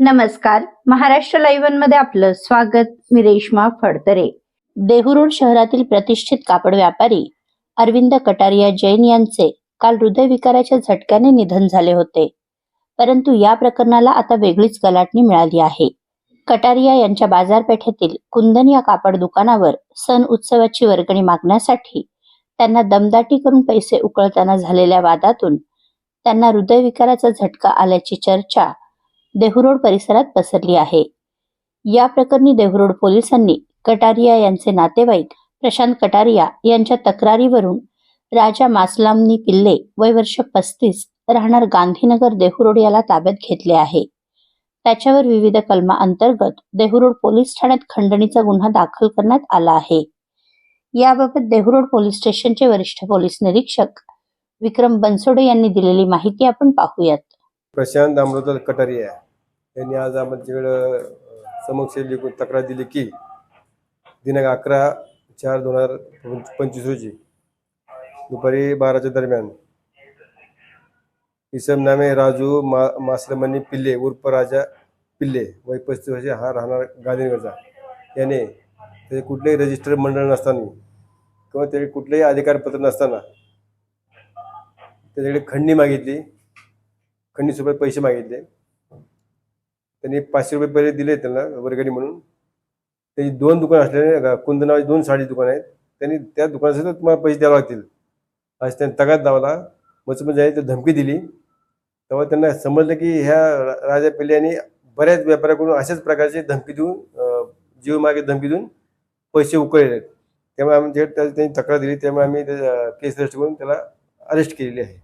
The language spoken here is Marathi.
नमस्कार. महाराष्ट्र लाईव्हमध्ये आपलं स्वागत. मी रेश्मा फडतरे. देहुरोड शहरातील प्रतिष्ठित कापड व्यापारी अरविंद कटारिया जैन यांचे काल हृदयविकाराच्या झटक्याने निधन झाले होते. परंतु या प्रकरणाला आता वेगळीच गलाटणी मिळाली आहे. कटारिया यांच्या बाजारपेठेतील कुंदन या कापड दुकानावर सण उत्सवाची वर्गणी मागण्यासाठी त्यांना दमदाटी करून पैसे उकळताना झालेल्या वादातून त्यांना हृदयविकाराचा झटका आल्याची चर्चा देहुरोड परिसरात पसरली आहे. या प्रकरणी देहुरोड पोलिसांनी कटारिया यांचे नातेवाईक प्रशांत कटारिया यांच्या तक्रारीवरून राजा मासलामनी पिल्ले वय वर्ष पस्तीस राहणार गांधीनगर देहुरोड याला ताब्यात घेतले आहे. त्याच्यावर विविध कलमा अंतर्गत देहुरोड पोलीस ठाण्यात खंडणीचा गुन्हा दाखल करण्यात आला आहे. याबाबत देहुरोड पोलीस स्टेशनचे वरिष्ठ पोलीस निरीक्षक विक्रम बनसोडे यांनी दिलेली माहिती आपण पाहूयात. प्रशांत अमृत कटारिया. यांनी आज आमच्याकडं समक्ष लिखून तक्रार दिली की दिनांक अकरा चार दोन हजार पंचवीस रोजी दुपारी बाराच्या दरम्यान इसम नामे राजू मा मासलमनी पिल्ले उर्फ राजा पिल्ले वय पस्तीस वर्षे हा राहणार गांधीनगरचा. याने त्याचे कुठलेही रजिस्टर मंडळ नसताना किंवा त्याचे कुठलेही अधिकारपत्र नसताना त्याच्याकडे खंडणी मागितली. खंडणीसोबत पैसे मागितले. त्यांनी पाचशे रुपये पहिले दिले त्यांना वर्गणी म्हणून. त्याची दोन दुकान असल्याने कुंद नावाची दोन साडी दुकान आहेत. त्यांनी त्या दुकानासाठी तुम्हाला पैसे द्यावे लागतील. आज त्यांनी तगात दावला मच म्हणजे आहे धमकी दिली. तेव्हा त्यांना समजलं की ह्या रा- राजा पिल्ले यांनी बऱ्याच व्यापाऱ्याकडून अशाच प्रकारचे धमकी देऊन जीव मागे धमकी देऊन पैसे उकळले आहेत त्यामुळे आम्ही जे- त्यांनी तक्रार दिली. त्यामुळे आम्ही केस रजिस्टर करून त्याला अरेस्ट केलेली आहे.